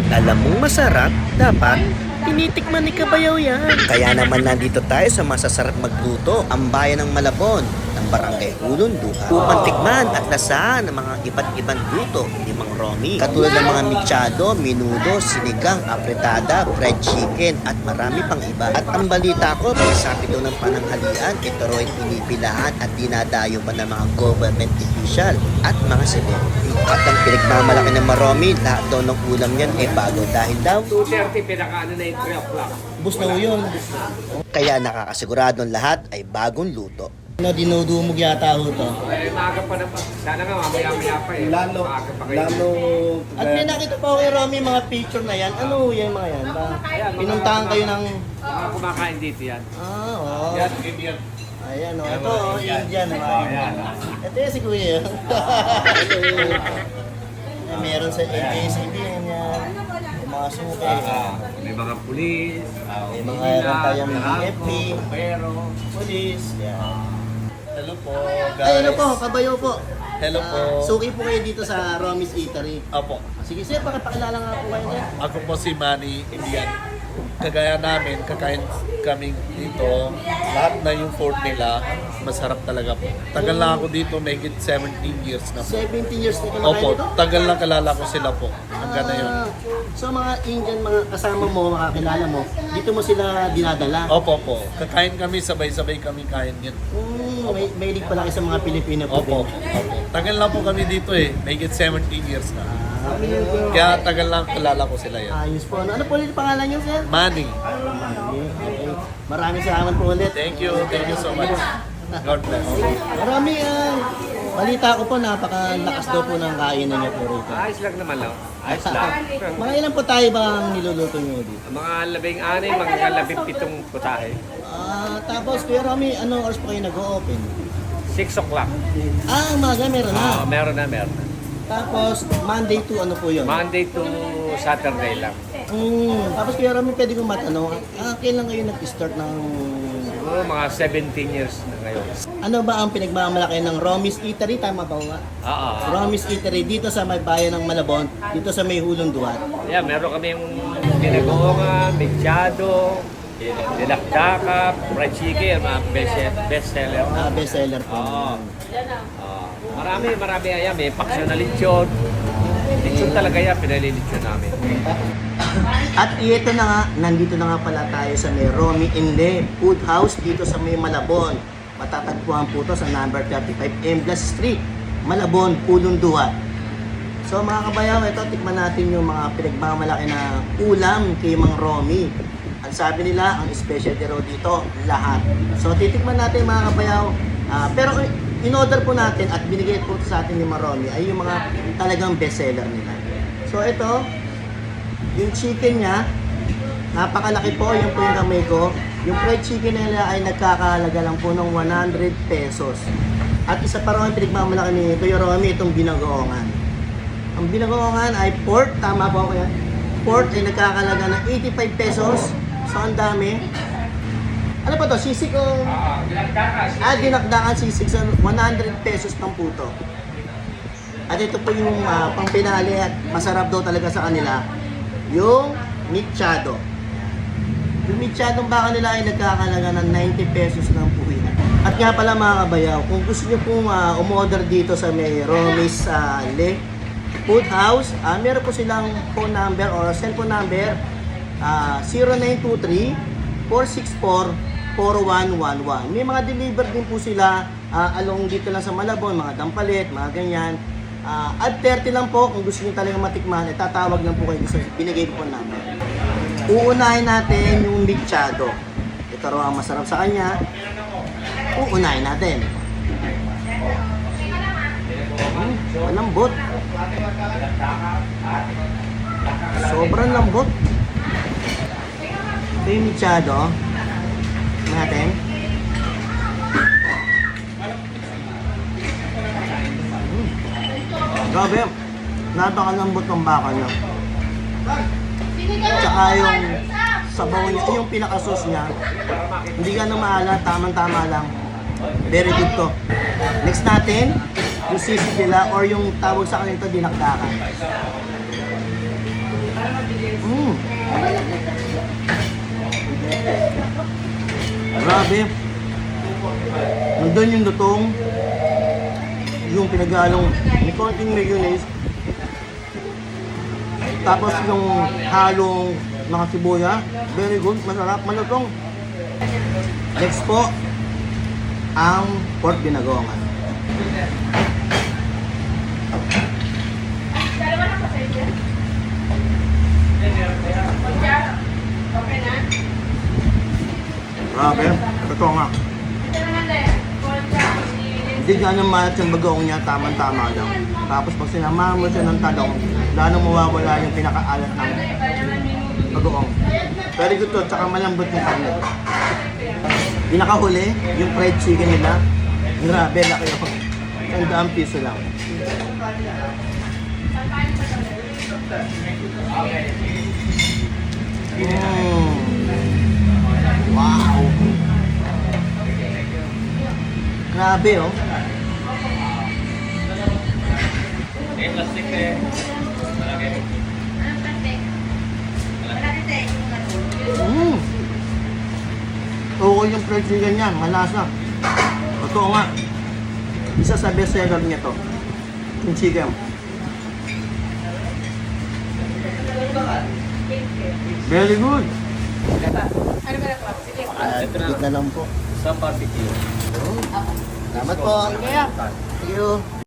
Pag alam mong masarap, dapat tinitikman ni Kabayaw yan. Kaya naman nandito tayo sa masasarap magluto, ang bayan ng Malabon, ng Barangay Hulon, Duha. Upang tikman at lasahan ng mga iba't ibang luto ni Mang Romy. Katulad ng mga michado, minudo, sinigang, apretada, fried chicken, at marami pang iba. At ang balita ko, pagsabi daw ng pananghalian, ito ay pinipilahan at dinadayo pa ng mga government official at mga celebrity. At ang pinagmamalaki ng Maromi, lahat daw ng ulam niyan ay bago dahil daw 2.30, pinakaano na yung 3 o'clock. Bus na yun. kaya nakakasiguradong lahat ay bagong luto. Na dinudumog yata ho to. Eh, maaga pa naman. Sana nga, mamaya-maya pa eh. Lalo, Maaga pa kayo. lalo, At may nakita pa ako kay Romy mga picture na yan. Ano yan mga yan? Ba, pinuntahan kayo ng... Mga kumakain dito yan. Ah, oo. Yan, Indian. Ayan o. Ito, oh, Indian. mga Ayan. Ito yung si Kuya. Ay, meron sa AKCB yan yan. Yung mga suki. Ah, may mga pulis, May mga meron tayong BFP. pero Police. Yan. Hello po, guys. Ay, ano po, kabayo po. Hello po. Ah, suki po kayo dito sa Romy's Eatery. Apo, Sige, sir, pakipakilala nga po kayo niya. ako po si Manny Indian. Kagaya namin, kakain kami dito. Lahat na yung food nila, masarap talaga po. Tagal lang ako dito, may 17 years na po. 17 years na kumakain Opo, dito? tagal lang kalala ko sila po. Hanggang na yun. Ah, So mga Indian, mga kasama mo, makakilala mo, dito mo sila dinadala? Opo po, kakain kami, sabay-sabay kami kain yan. Mm, may, may lig pala kayo sa mga Pilipino po. Opo, din. opo. Tagal lang po kami dito eh, may 17 years na. Kaya tagal lang kalala ko sila yan. Ayos po. Ano, ano po ulit pangalan niyo, sir? Manny, Okay. Maraming salamat po ulit. thank you, thank you so much. God bless. Marami ah. balita ko po, napakalakas daw po ng kainan niyo po rito. ayos lang naman lang. Ayos lang. Mga ilan po tayo ba ang niluluto niyo dito? mga labing anay, mga labing pitong putahe. Ah, tapos Kuya Romy, anong oras po kayo nag-open? 6 o'clock. Ah, umaga meron na. Ah, meron na, meron na. Tapos Monday to ano po yun? Monday to Saturday lang. Mm, tapos Kuya Romy, pwede kong matanong, ah, kailan kayo nag-start ng... Siguro mga 17 years na ngayon. Ano ba ang pinagmamalaki ng Romy's Eatery? Tama ba nga? Oo. Romy's Eatery dito sa may bayan ng Malabon, dito sa may hulong duhat. Yeah, meron kami yung pinagoongan, mechado, dilakdaka, fried chicken, mga best, best seller. Ah, best seller po. Oo. Marami, marami ayan. May paksyon na lechon. Lechon talaga yan, pinalilechon namin. At ito na nga, nandito na nga pala tayo sa may Romy Inle Food House dito sa may Malabon. Matatagpuan po to sa number 35 Emblas Street, Malabon, Pulong Duhat. So mga kabayaw, ito tikman natin yung mga pinagmamalaki na ulam kay Mang Romy. Ang sabi nila, ang specialty raw dito, lahat. So titikman natin mga kabayaw. Ah, pero in-order po natin at binigay po sa atin ni Mang Romy ay yung mga talagang bestseller nila. So ito, yung chicken niya, napakalaki po, yung po yung kamay ko. Yung fried chicken nila ay nagkakahalaga lang po ng 100 pesos. At isa pa rin pinagmamalaki ni Kuya Romy, itong binagoongan. Ang binagoongan ay pork, tama po ako yan? Pork ay nagkakahalaga ng 85 pesos. So ang dami. Ano pa to? Sisig o... Ah, dinakdakan sisig sa 100 pesos pang puto. At ito po yung uh, pang pinali at masarap daw talaga sa kanila. Yung michado. Yung michadong baka nila ay nagkakalaga ng 90 pesos po yun. At nga pala mga kabayaw, kung gusto nyo pong uh, umorder dito sa may Romis uh, Le Food House, uh, meron po silang phone number or cellphone number uh, 0923 464 4111. May mga deliver din po sila ah, along dito lang sa Malabon, mga Dampalit, mga ganyan. Ah, at 30 lang po, kung gusto niyo talaga matikman, eh, tatawag lang po kayo sa binigay ko po namin. Uunahin natin yung michado. Ito raw ang masarap sa kanya. Uunahin natin. Hmm, malambot. Sobrang lambot. Ito yung michado. Tingnan natin. Hmm. Grabe. Napakalambot ng baka niya. Tsaka yung sabaw niya, yung pinaka-sauce niya, hindi na maalat, tamang-tama lang. Very good to. Next natin, yung sisig nila or yung tawag sa kanila dinakdakan. Mm. Grabe. Nandun yung lutong. Yung pinag-along may konting mayonnaise. Tapos yung halong mga sibuya. Very good. Masarap. Malutong. Next po, ang pork binagongan. Grabe. Totoo nga. Hindi ganun malat yung bagoong niya, tamang-tama lang. Tapos pag sinamahan mo siya ng talong, lalong mawawala yung pinakaalat ng bagoong. Very good to, tsaka malambot yung karne. Pinakahuli, yung fried chicken nila, grabe, laki yung Tandaan piso lang. Mm. Wow! Grabe oh. Eh, plastic eh. Malaki. Mm. Oo yung fried chicken niya, malasa. Totoo nga. Isa sa best seller niya to. Yung chicken. Very good. Ah, na lang po. Sa barbecue. Salamat po. Thank you.